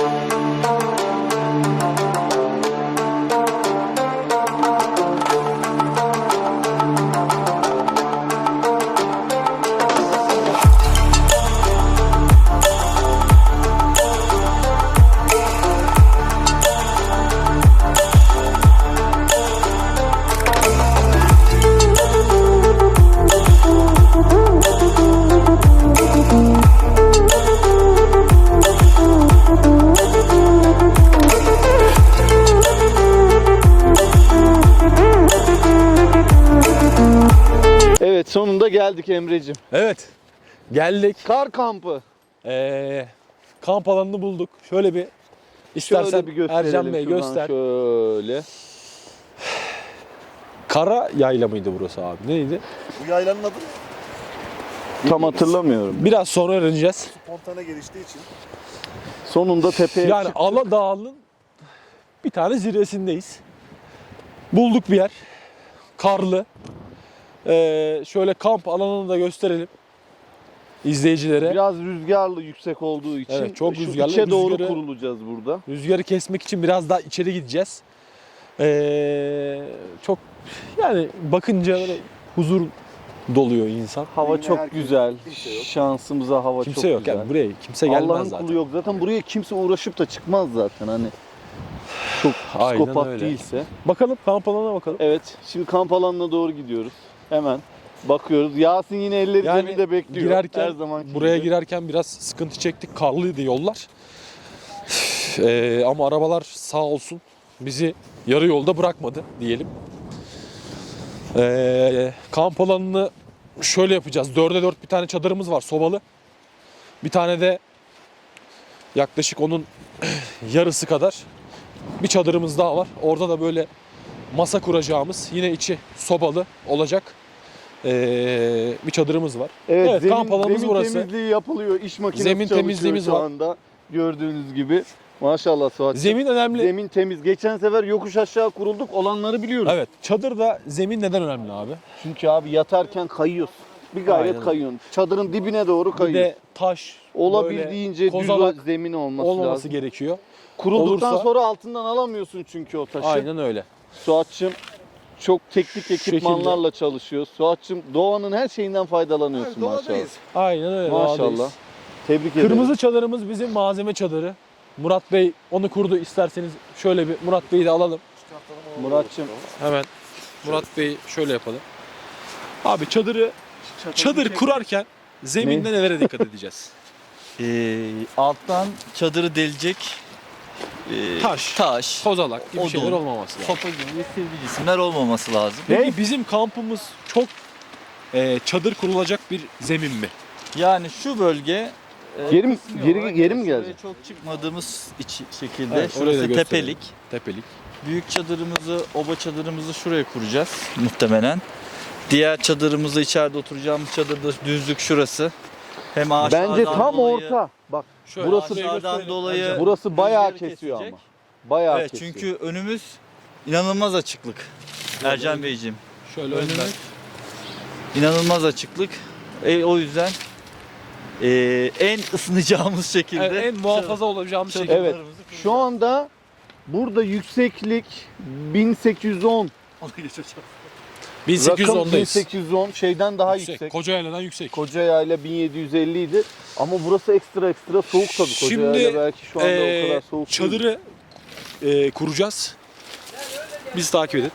Evet geldik Emre'cim. Evet. Geldik. Kar kampı. Ee, kamp alanını bulduk. Şöyle bir istersen Şöyle bir Ercan Bey göster. Şöyle. Kara yayla mıydı burası abi? Neydi? Bu yaylanın adı Tam hatırlamıyorum. Biraz sonra öğreneceğiz. spontane geliştiği için. Sonunda tepeye Yani çık- Ala Dağı'nın bir tane zirvesindeyiz. Bulduk bir yer. Karlı. Ee, şöyle kamp alanını da gösterelim izleyicilere. biraz rüzgarlı yüksek olduğu için Evet, çok şu rüzgarlı. içe doğru Rüzgarı- kurulacağız burada. Rüzgarı kesmek için biraz daha içeri gideceğiz. Ee, çok yani bakınca böyle huzur doluyor insan. Hava Yine çok güzel. Şansımıza hava Kimse çok yok güzel. yani buraya kimse gelmez Allah'ın zaten. kulu yok. Zaten buraya kimse uğraşıp da çıkmaz zaten hani. Çok psikopat öyle. değilse. Bakalım kamp alanına bakalım. Evet, şimdi kamp alanına doğru gidiyoruz. Hemen bakıyoruz. Yasin yine elleri Yani cebinde bekliyor. girerken, Her zaman Buraya girerken biraz sıkıntı çektik. Karlıydı yollar. Ee, ama arabalar sağ olsun bizi yarı yolda bırakmadı diyelim. Ee, kamp alanını şöyle yapacağız. Dörde dört bir tane çadırımız var sobalı. Bir tane de yaklaşık onun yarısı kadar bir çadırımız daha var. Orada da böyle masa kuracağımız yine içi sobalı olacak ee, bir çadırımız var. Evet, Evet, zemin, kamp alanımız zemin burası. temizliği yapılıyor. İş makinesi Zemin temizliğimiz şu var. anda. Gördüğünüz gibi. Maşallah Suat. Zemin önemli. Zemin temiz. Geçen sefer yokuş aşağı kurulduk. Olanları biliyoruz. Evet. Çadırda zemin neden önemli abi? Çünkü abi yatarken kayıyorsun. Bir gayret Aynen. kayıyorsun. Çadırın dibine doğru Bir kayıyorsun. de taş Olabildiğince düz zemin olması, olmaması lazım. gerekiyor. Kurulduktan olursa- sonra altından alamıyorsun çünkü o taşı. Aynen öyle. Suat'cığım çok teknik ekipmanlarla çalışıyor. Suat'cığım doğanın her şeyinden faydalanıyorsun Evet, maşallah. doğadayız. Aynen öyle. Maşallah. doğadayız. Tebrik ederim. Kırmızı çadırımız bizim malzeme çadırı. Murat Bey onu kurdu. İsterseniz şöyle bir Murat Bey'i de alalım. Murat'cığım Hemen Murat Bey şöyle yapalım. Abi çadırı çadır kurarken zeminde nelere dikkat edeceğiz? Ee, alttan çadırı delecek e, Taş. taş, Kozalak gibi Odun. şeyler olmaması lazım. sopa gibi sivri cisimler olmaması lazım. Peki bizim kampımız çok e, çadır kurulacak bir zemin mi? Yani şu bölge e, geri mi şuraya gelecek? Çok çıkmadığımız iç şekilde. Evet, Şurası tepelik. Tepelik. Büyük çadırımızı, oba çadırımızı şuraya kuracağız muhtemelen. Diğer çadırımızı içeride oturacağımız çadırda düzlük şurası. Hem aşağıdan bence tam dolayı, orta. Bak Şöyle Burası- aşağıdan dolayı burası bayağı rüzgarı kesiyor kesecek. ama. Bayağı Evet kesiyor. çünkü önümüz inanılmaz açıklık. Ercan Beyciğim. Şöyle önden. Önümüz inanılmaz açıklık. E, o yüzden e, en ısınacağımız şekilde Evet, en muhafaza olacağımız şey. Evet. çadırlarımızı kuracağız. Şu anda burada yükseklik 1810. Onu geçeceğim. Rakım 1810'dayız. 1810 şeyden daha Yüksek. yüksek. Koca yayladan yüksek. Koca yayla 1750 idi. Ama burası ekstra ekstra soğuk tabii. Koca Şimdi, yayla belki şu anda Ee, o kadar soğuk değil. çadırı e, kuracağız. Bizi takip edin.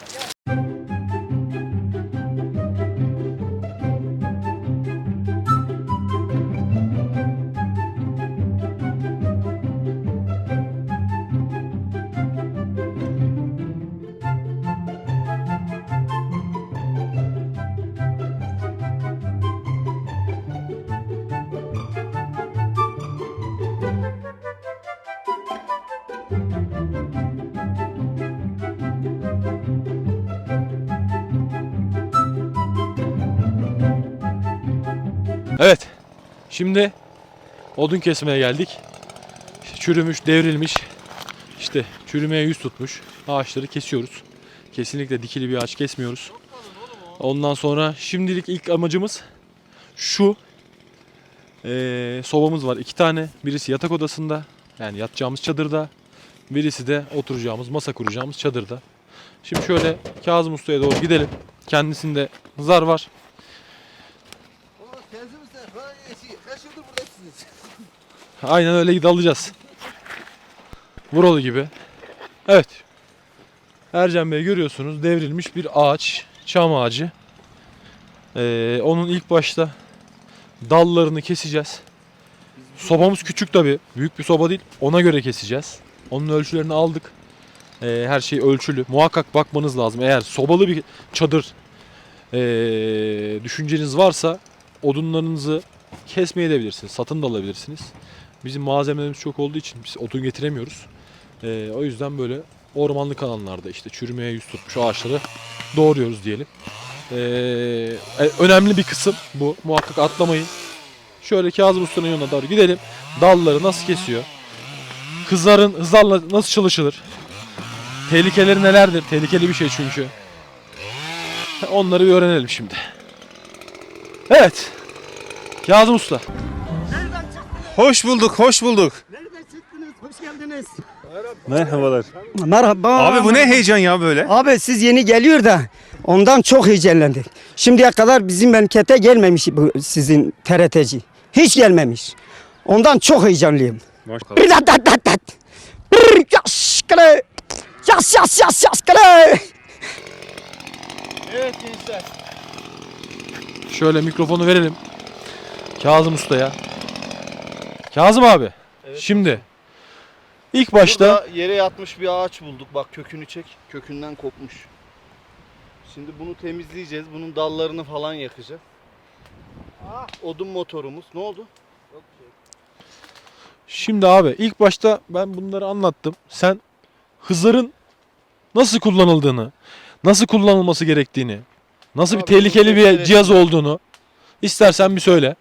Şimdi odun kesmeye geldik. İşte çürümüş, devrilmiş. işte çürümeye yüz tutmuş ağaçları kesiyoruz. Kesinlikle dikili bir ağaç kesmiyoruz. Ondan sonra şimdilik ilk amacımız şu. Ee, sobamız var iki tane. Birisi yatak odasında. Yani yatacağımız çadırda. Birisi de oturacağımız, masa kuracağımız çadırda. Şimdi şöyle Kazım Usta'ya doğru gidelim. Kendisinde zar var. Aynen öyle dalacağız. Vurolu gibi. Evet. Ercan Bey görüyorsunuz devrilmiş bir ağaç. Çam ağacı. Ee, onun ilk başta dallarını keseceğiz. Sobamız küçük tabi. Büyük bir soba değil. Ona göre keseceğiz. Onun ölçülerini aldık. Ee, her şey ölçülü. Muhakkak bakmanız lazım. Eğer sobalı bir çadır ee, düşünceniz varsa odunlarınızı kesmeye de bilirsiniz. Satın da alabilirsiniz. Bizim malzemelerimiz çok olduğu için biz odun getiremiyoruz. Ee, o yüzden böyle ormanlık alanlarda işte çürümeye yüz tutmuş ağaçları doğruyoruz diyelim. Ee, e, önemli bir kısım bu. Muhakkak atlamayın. Şöyle Kazım Usta'nın yanına doğru gidelim. Dalları nasıl kesiyor? Kızların hızlarla nasıl çalışılır? Tehlikeleri nelerdir? Tehlikeli bir şey çünkü. Onları öğrenelim şimdi. Evet. Kazım Usta. Hoş bulduk, hoş bulduk. Nereden çıktınız? Hoş geldiniz. Merhabalar. Merhaba. Abi bu ne heyecan ya böyle? Abi siz yeni geliyor da ondan çok heyecanlandık. Şimdiye kadar bizim memlekete gelmemiş bu sizin TRT'ci. Hiç gelmemiş. Ondan çok heyecanlıyım. Bir dat dat dat dat. Bir yas kere. Yas yas yas yas kere. Evet gençler. Şöyle mikrofonu verelim. Kazım Usta'ya. Kazım abi. Evet. Şimdi ilk başta Burada yere yatmış bir ağaç bulduk. Bak kökünü çek. Kökünden kopmuş. Şimdi bunu temizleyeceğiz. Bunun dallarını falan yakacağız. Odun motorumuz. Ne oldu? şimdi abi ilk başta ben bunları anlattım. Sen hızların nasıl kullanıldığını, nasıl kullanılması gerektiğini, nasıl bir tehlikeli bir cihaz olduğunu istersen bir söyle.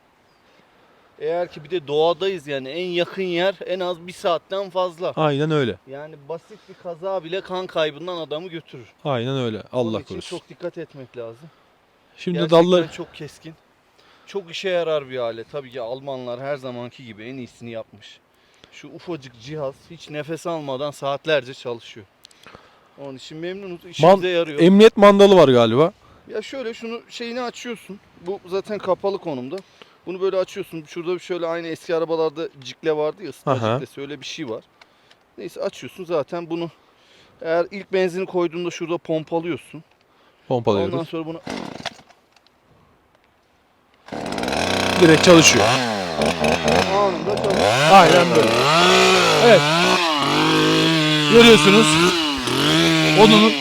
Eğer ki bir de doğadayız yani en yakın yer en az bir saatten fazla. Aynen öyle. Yani basit bir kaza bile kan kaybından adamı götürür. Aynen öyle. Onun Allah için korusun. çok dikkat etmek lazım. Şimdi Gerçekten dalları çok keskin. Çok işe yarar bir alet. Tabii ki Almanlar her zamanki gibi en iyisini yapmış. Şu ufacık cihaz hiç nefes almadan saatlerce çalışıyor. Onun için memnunuz. İşimize yarıyor. emniyet mandalı var galiba. Ya şöyle şunu şeyini açıyorsun. Bu zaten kapalı konumda. Bunu böyle açıyorsun. Şurada şöyle aynı eski arabalarda cikle vardı ya ısıtma Aha. ciklesi öyle bir şey var. Neyse açıyorsun zaten bunu eğer ilk benzini koyduğunda şurada pompalıyorsun. Pompalıyoruz. Ondan sonra bunu Direkt çalışıyor. anında çalışıyor. Aynen böyle. Evet. Görüyorsunuz. Odunun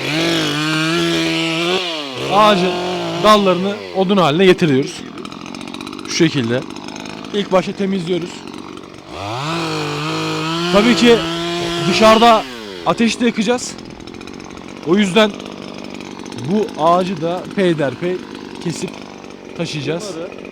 ağacın dallarını odun haline getiriyoruz. Şu şekilde. İlk başta temizliyoruz. Tabii ki dışarıda ateşte yakacağız. O yüzden bu ağacı da peyderpey kesip taşıyacağız. Bunları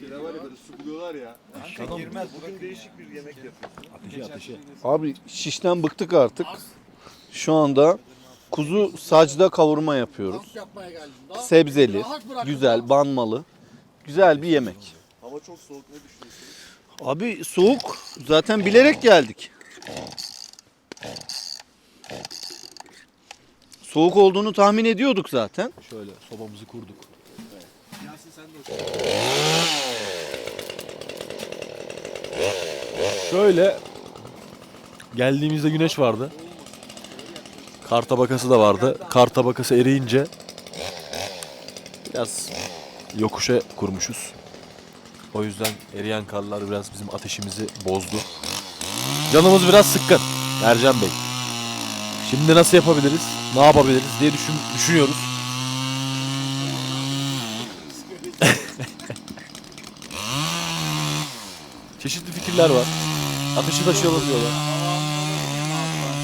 Şeyler var ya böyle su buluyorlar ya. girmez. Bugün değişik bir yemek yapıyorsun. Abi şişten bıktık artık. Şu anda kuzu sacda kavurma yapıyoruz. Sebzeli, güzel, banmalı. Güzel bir yemek. Hava çok soğuk ne düşünüyorsun? Abi soğuk. Zaten bilerek geldik. Soğuk olduğunu tahmin ediyorduk zaten. Şöyle sobamızı kurduk. Şöyle geldiğimizde güneş vardı. Kar tabakası da vardı. Kar tabakası eriyince biraz yokuşa kurmuşuz. O yüzden eriyen karlar biraz bizim ateşimizi bozdu. Canımız biraz sıkkın Ercan Bey. Şimdi nasıl yapabiliriz? Ne yapabiliriz diye düşün, düşünüyoruz. Çeşitli fikirler var. Ateşi taşıyalım diyorlar.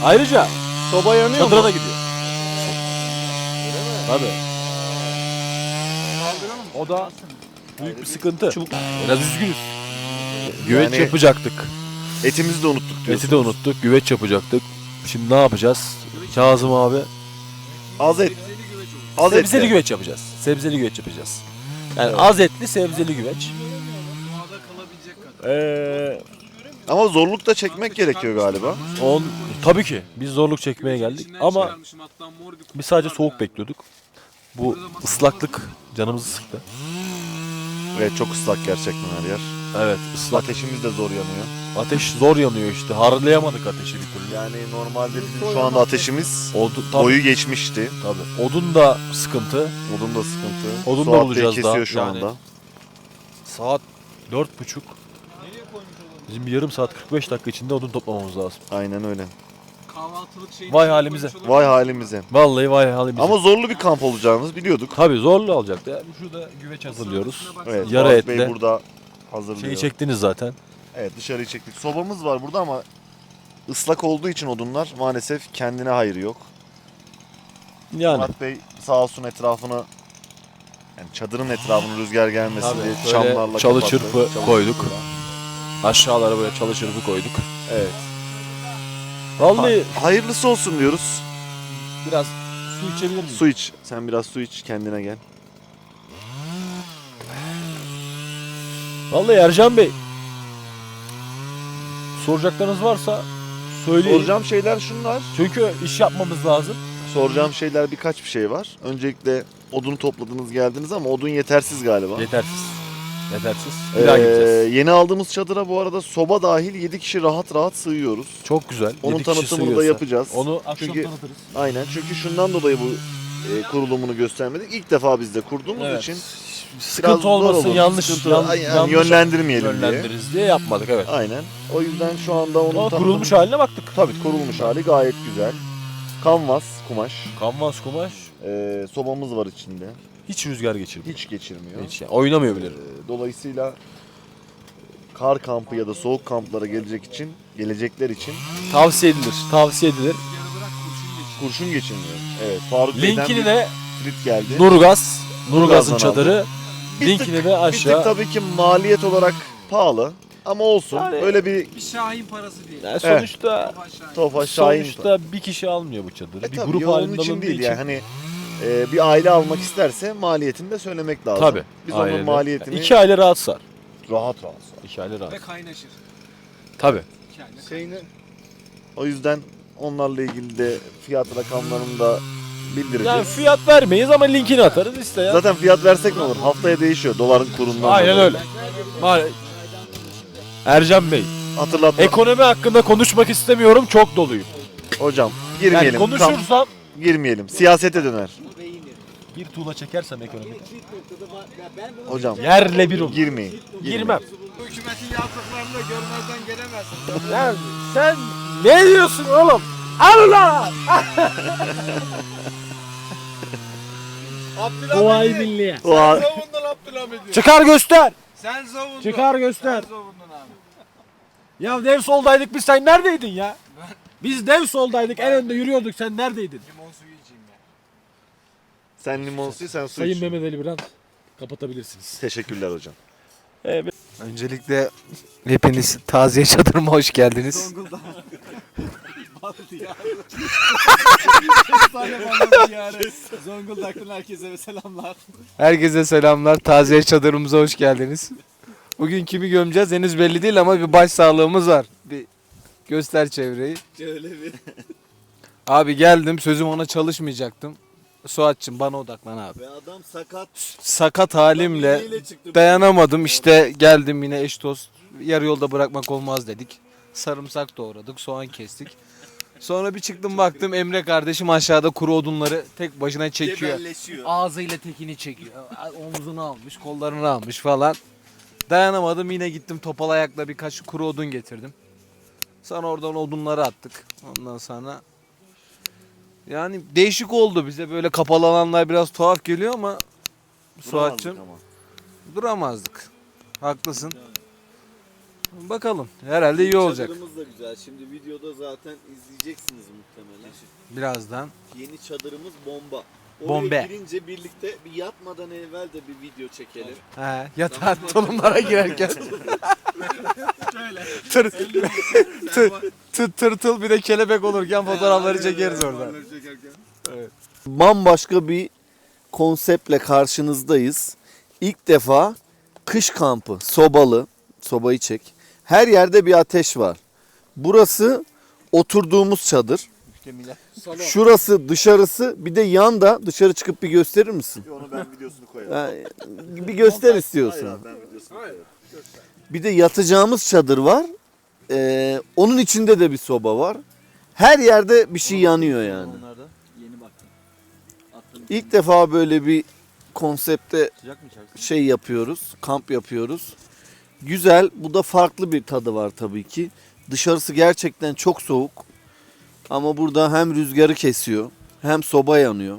Ayrıca Soba yanıyor çadıra da gidiyor. Tabii. O da büyük bir sıkıntı. Biraz üzgünüz. Güveç Yani- yapacaktık. Etimizi de unuttuk diyorsun. Eti de unuttuk. Güveç yapacaktık. Şimdi ne yapacağız? Kazım abi. Az et. Az sebzeli et. güveç yapacağız. Sebzeli güveç yapacağız. Yani az etli sebzeli güveç. Ee, Ama zorluk da çekmek gerekiyor galiba. on tabii ki biz zorluk çekmeye geldik ama biz sadece soğuk bekliyorduk. Bu ıslaklık canımızı sıktı. Evet çok ıslak gerçekten her yer. Evet ıslak. Ateşimiz de zor yanıyor. Ateş zor yanıyor işte. Harlayamadık ateşi bir türlü. Yani normalde bizim şu anda ateşimiz Odun, tabii, boyu geçmişti. tabii. Odun da sıkıntı. Odun da sıkıntı. Odun da bulacağız kesiyor daha. şu Yani anda. Saat dört buçuk. Bizim bir yarım saat 45 dakika içinde odun toplamamız lazım. Aynen öyle. Vay halimize. Vay halimize. Vallahi vay halimize. Ama zorlu bir kamp olacağımızı biliyorduk. Tabii zorlu olacaktı. Yani şurada güveç hazırlıyoruz. Evet. Yarı Fuat Bey etle. burada hazırlıyor. Şeyi çektiniz zaten. Evet dışarıyı çektik. Sobamız var burada ama ıslak olduğu için odunlar maalesef kendine hayır yok. Yani Murat Bey sağ olsun etrafını yani çadırın etrafını rüzgar gelmesin Tabii, diye böyle çamlarla çalı kapattı. çırpı Çalı koyduk. çırpıyla. aşağılara böyle çalı çırpı koyduk. Evet. Vallahi Ha- hayırlısı olsun diyoruz. biraz su içebilir miyim? Su iç. Sen biraz su iç kendine gel. Vallahi Ercan Bey. Soracaklarınız varsa söyleyin. Soracağım şeyler şunlar. Çünkü iş yapmamız lazım. Soracağım şeyler birkaç bir şey var. Öncelikle odunu topladınız geldiniz ama odun yetersiz galiba. Yetersiz. Yetersiz. Bir daha Ee, gideceğiz. yeni aldığımız çadıra bu arada soba dahil 7 kişi rahat rahat sığıyoruz. Çok güzel. Onun Yedi kişi tanıtımını da sığıyorsa. yapacağız. Onu akşam Çünkü- tanıtırız. Aynen çünkü şundan dolayı bu e, kurulumunu göstermedik. İlk defa biz de kurduğumuz Evet. için Sıkıntı zor olmasın, olur. yanlış, Sıkıntı- yan- Ay- yani yanlış yönlendirmeyelim diye. yönlendiririz diye yapmadık evet. Aynen. O yüzden şu anda onun Ama tanıtımı- kurulmuş haline baktık. Tabii kurulmuş hali gayet güzel. Kanvas, kumaş. Kanvas kumaş E, sobamız var içinde. Hiç rüzgar geçirmiyor. Hiç geçirmiyor. Hiç yani. Oynamıyor bile. E, dolayısıyla kar kampı ya da soğuk kamplara gelecek için, gelecekler için Tavsiye edilir. Tavsiye edilir. kurşun geçirmiyor. Evet. Faruk Bey'den Linkini bir de tweet geldi. Nurgaz, Nurgaz'ın Nurgaz'dan çadırı. Bir Linkini de Bir tık aşağı. tabii ki maliyet olarak pahalı ama olsun. Yani- Öyle bir Bir Şahin parası değil. Yani sonuçta Baba Şahin. Tofa Şahin. sonuçta bir kişi almıyor bu çadırı. E bir tabii grup ya, onun halinde için alındığı değil için. yani hani e, bir aile almak isterse maliyetini de söylemek lazım. Tabii. Biz onun öyle. maliyetini İki aile rahat sar. rahat rahat. İki aile rahat. Ve kaynaşır. Tabii. İki aile Şeyini, O yüzden onlarla ilgili de fiyat rakamlarını da bildireceğiz. Yani fiyat vermeyiz ama linkini atarız isteyen. Zaten fiyat versek ne olur? Haftaya değişiyor doların kurundan. Aynen dolayı. öyle. Maalesef. Ercan Bey, Hatırlatma. ekonomi hakkında konuşmak istemiyorum. Çok doluyum. Hocam Yani girmeyelim. Kam- konuşursam girmeyelim. Siyasete döner. bir tuğla çekersem ekonomide. Hocam Yerle bir olur. girmeyin. Girmem. Bu hükümetin yaptıklarını da görmezden gelemezsin. Ya sen ne diyorsun oğlum? Allah! Vay milliye. Vay. Savundun Abdülhamid'i. Çıkar göster. Sen savundun. Çıkar göster. Sen savundun abi. Ya dev soldaydık biz sen neredeydin ya? Biz dev soldaydık en önde yürüyorduk sen neredeydin? Limon suyu içeyim ya. Sen limon suyu sen su Sayın iç. Mehmet Ali Birant kapatabilirsiniz. Teşekkürler hocam. Evet. Öncelikle hepiniz taziye çadırıma hoş geldiniz. Zonguldak'tan herkese selamlar. Herkese selamlar. Taziye çadırımıza hoş geldiniz. Bugün kimi gömeceğiz henüz belli değil ama bir baş sağlığımız var. Bir göster çevreyi. Şöyle bir. Abi geldim sözüm ona çalışmayacaktım. Suatçım bana odaklan abi. Ve adam sakat. Sakat halimle dayanamadım işte geldim yine eş dost. Yarı yolda bırakmak olmaz dedik. Sarımsak doğradık, soğan kestik. Sonra bir çıktım baktım Emre kardeşim aşağıda kuru odunları tek başına çekiyor. Ağzıyla tekini çekiyor. Omzunu almış, kollarını almış falan. Dayanamadım yine gittim topal ayakla birkaç kuru odun getirdim. Sonra oradan odunları attık. Ondan sonra yani değişik oldu bize böyle kapalı alanlar biraz tuhaf geliyor ama Suatçım Duramazdık ama. duramazdık. Haklısın. Bakalım. Herhalde iyi olacak. Çadırımız da güzel. Şimdi videoda zaten izleyeceksiniz muhtemelen. Birazdan. Yeni çadırımız bomba. Oraya Bombe. girince birlikte bir yatmadan evvel de bir video çekelim. He, yatağa tulumlara girerken. tır, tır, tır, tırtıl bir de kelebek olurken fotoğrafları çekeriz orada. Bambaşka bir konseptle karşınızdayız. İlk defa kış kampı, sobalı, sobayı çek. Her yerde bir ateş var. Burası oturduğumuz çadır. Şurası dışarısı bir de yanda dışarı çıkıp bir gösterir misin? Onu ben videosunu koyarım. Bir göster istiyorsan. ben videosunu koyarım. Bir de yatacağımız çadır var. Ee, onun içinde de bir soba var. Her yerde bir şey yanıyor yani. Onlarda yeni baktım. Attım. İlk defa böyle bir konsepte Sıcak mı içersin? şey yapıyoruz, kamp yapıyoruz. Güzel, bu da farklı bir tadı var tabii ki. Dışarısı gerçekten çok soğuk. Ama burada hem rüzgarı kesiyor, hem soba yanıyor.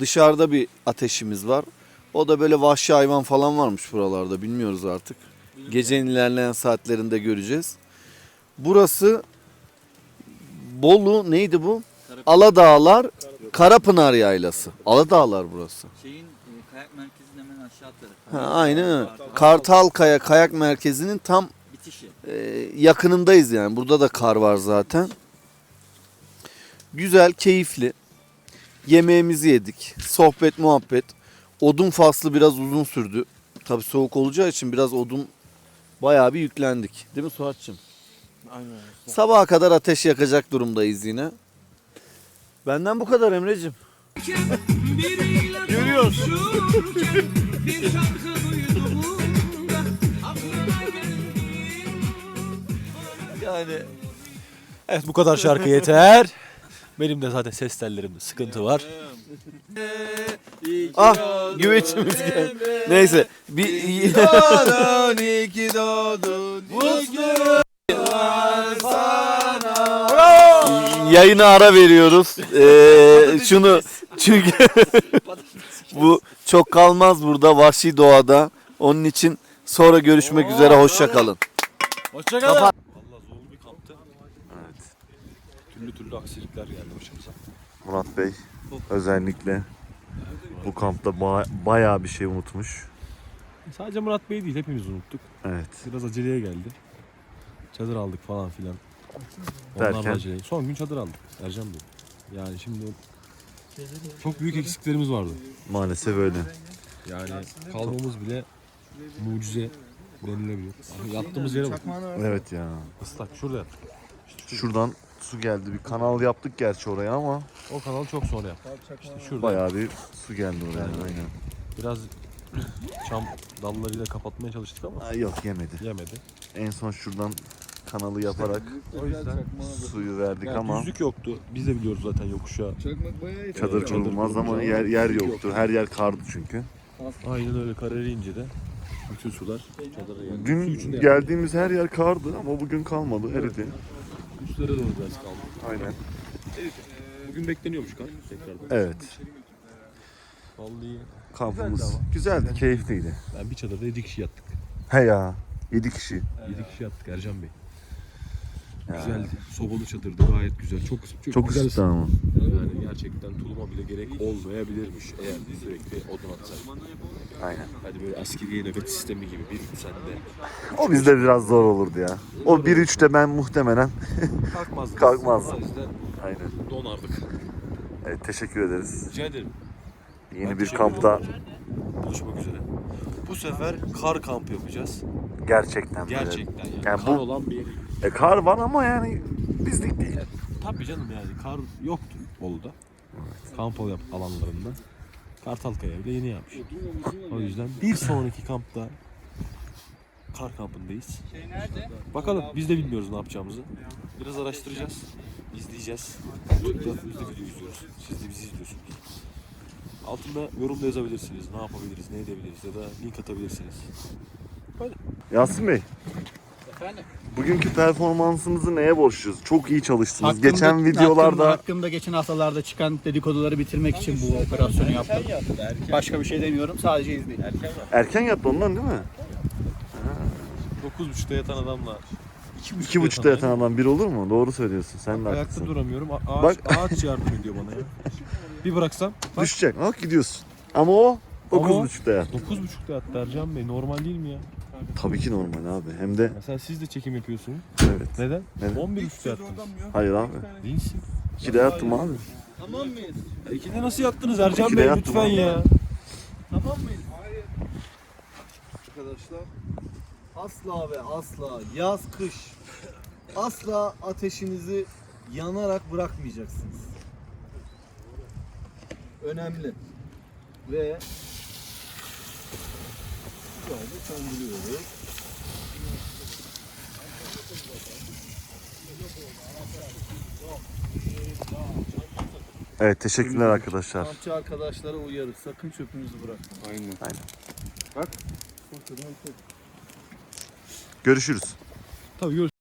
Dışarıda bir ateşimiz var. O da böyle vahşi hayvan falan varmış buralarda, bilmiyoruz artık. Gecenin ilerleyen saatlerinde göreceğiz. Burası Bolu neydi bu? Aladağlar, Karapınar Yaylası. Aladağlar burası. Şeyin e, kayak merkezinin hemen aşağı tarafı. Ha, aynen öyle. Kartalkaya Kayak Merkezi'nin tam Bitişi. e, yakınındayız yani. Burada da kar var zaten. Güzel, keyifli. Yemeğimizi yedik. Sohbet, muhabbet. Odun faslı biraz uzun sürdü. Tabii soğuk olacağı için biraz odun bayağı bir yüklendik. Değil mi Suat'cığım? Aynen. Sabaha kadar ateş yakacak durumdayız yine. Benden bu kadar Emre'cim. Görüyoruz. bir şarkı duyduğumda aklına geldi. Yani Evet bu kadar şarkı yeter. Benim de zaten ses tellerimde sıkıntı var. Ah güveçimiz geldi. Neyse bir Yayına ara veriyoruz. Ee, şunu çünkü bu çok kalmaz burada vahşi doğada. Onun için sonra görüşmek üzere hoşça kalın. Valla zorlu bir kamptı. Evet. Türlü türlü aksilikler geldi başımıza. Murat Bey özellikle bu kampta ba- bayağı bir şey unutmuş. Sadece Murat Bey değil hepimiz unuttuk. Evet. Biraz aceleye geldi. Çadır aldık falan filan. Derken? Onlar da. Son gün çadır aldık Ercan Bey. Yani şimdi çok büyük eksiklerimiz vardı. Maalesef öyle. Yani kalmamız bile mucize denilebilir. Abi Yattığımız yere bak. Evet ya. Islak şurada yattık. Şuradan su geldi. Bir kanal yaptık gerçi oraya ama O kanalı çok sonra yaptık. İşte şurada bayağı bir su geldi oraya. Aynen. biraz çam dallarıyla kapatmaya çalıştık ama Aa, yok yemedi. yemedi. En son şuradan kanalı yaparak O yüzden suyu verdik yani ama düzlük yoktu. Biz de biliyoruz zaten yokuşa. çadır Çadır kurulmaz ama yer yer yok. yoktu. Her yer kardı çünkü. Aynen öyle kar eriyince de bütün sular çadıra geldi. Su Dün içinde geldiğimiz her yer kardı ama bugün kalmadı. Eridi. Üstlere doğru biraz kaldı. Aynen. Bugün bekleniyormuş kar tekrardan. Evet. Vallahi Kampımız güzeldi, keyifliydi. ben bir çadırda 7 kişi yattık. He ya. 7 kişi. 7 kişi yattık Ercan Bey. Güzeldi. Sobalı çadırdı gayet güzel. Çok çok, Çok güzel ısıttı ama. Yani gerçekten tuluma bile gerek olmayabilirmiş eğer biz sürekli odun atsak. Aynen. Hadi böyle askeriye nöbet sistemi gibi bir sende O bizde biraz zor olurdu ya. O 1-3'te ben muhtemelen kalkmazdık. Kalkmazdım. O yüzden Aynen. donardık. Evet, teşekkür ederiz. Rica ederim. Yeni Ben bir teşekkür kampta ederim. Buluşmak üzere. Bu sefer kar kampı yapacağız. gerçekten böyle. Gerçekten yani. Yani kar bu- olan bir E, kar var ama yani bizlik değil. Tabii canım yani kar yoktu Bolu'da. Kamp yap alanlarında. Kartalkaya bile yeni yapmış. O yüzden bir sonraki kampta kar kampındayız. Bakalım biz de bilmiyoruz ne yapacağımızı. Biraz araştıracağız. izleyeceğiz. YouTube'da biz de video izliyoruz. Siz de bizi izliyorsunuz. Altında yorumda yazabilirsiniz. Ne yapabiliriz, ne edebiliriz ya da link atabilirsiniz. Yasin Bey, Bugünkü performansımızı neye borçluyuz? Çok iyi çalıştınız. geçen videolarda Hakkımda, hakkımda geçen haftalarda çıkan dedikoduları bitirmek için bu operasyonu yaptım. Başka bir şey demiyorum. Sadece izleyin. erken yattı ondan değil mi? 9.30'da yatan adamla. İki buçukta yatan adam bir olur mu? Doğru söylüyorsun. Sen de Ayakta haklısın. duramıyorum. A- ağaç, Bak. ağaç yardım ediyor bana ya. Bir bıraksam. Bak. Düşecek. Bak gidiyorsun. Ama o Ama dokuz o- buçukta yattı. 9.30'da yattı Ercan Bey. Normal değil mi ya? Tabii ki normal abi. Hem de Mesela siz de çekim yapıyorsunuz. evet. Neden? Neden? 11.30'da yattınız. Hayır abi. Değilsin. İkide yattım abi. Ya İkide nasıl yattınız Ercan İkide Bey yattım lütfen abi. ya. Arkadaşlar asla ve asla yaz kış asla ateşinizi yanarak bırakmayacaksınız. Önemli. Ve şöyle söndürüyoruz. Evet teşekkürler arkadaşlar. Kampçı arkadaşlara uyarı. Sakın çöpünüzü bırakmayın. Görüşürüz. Tabii görüşürüz.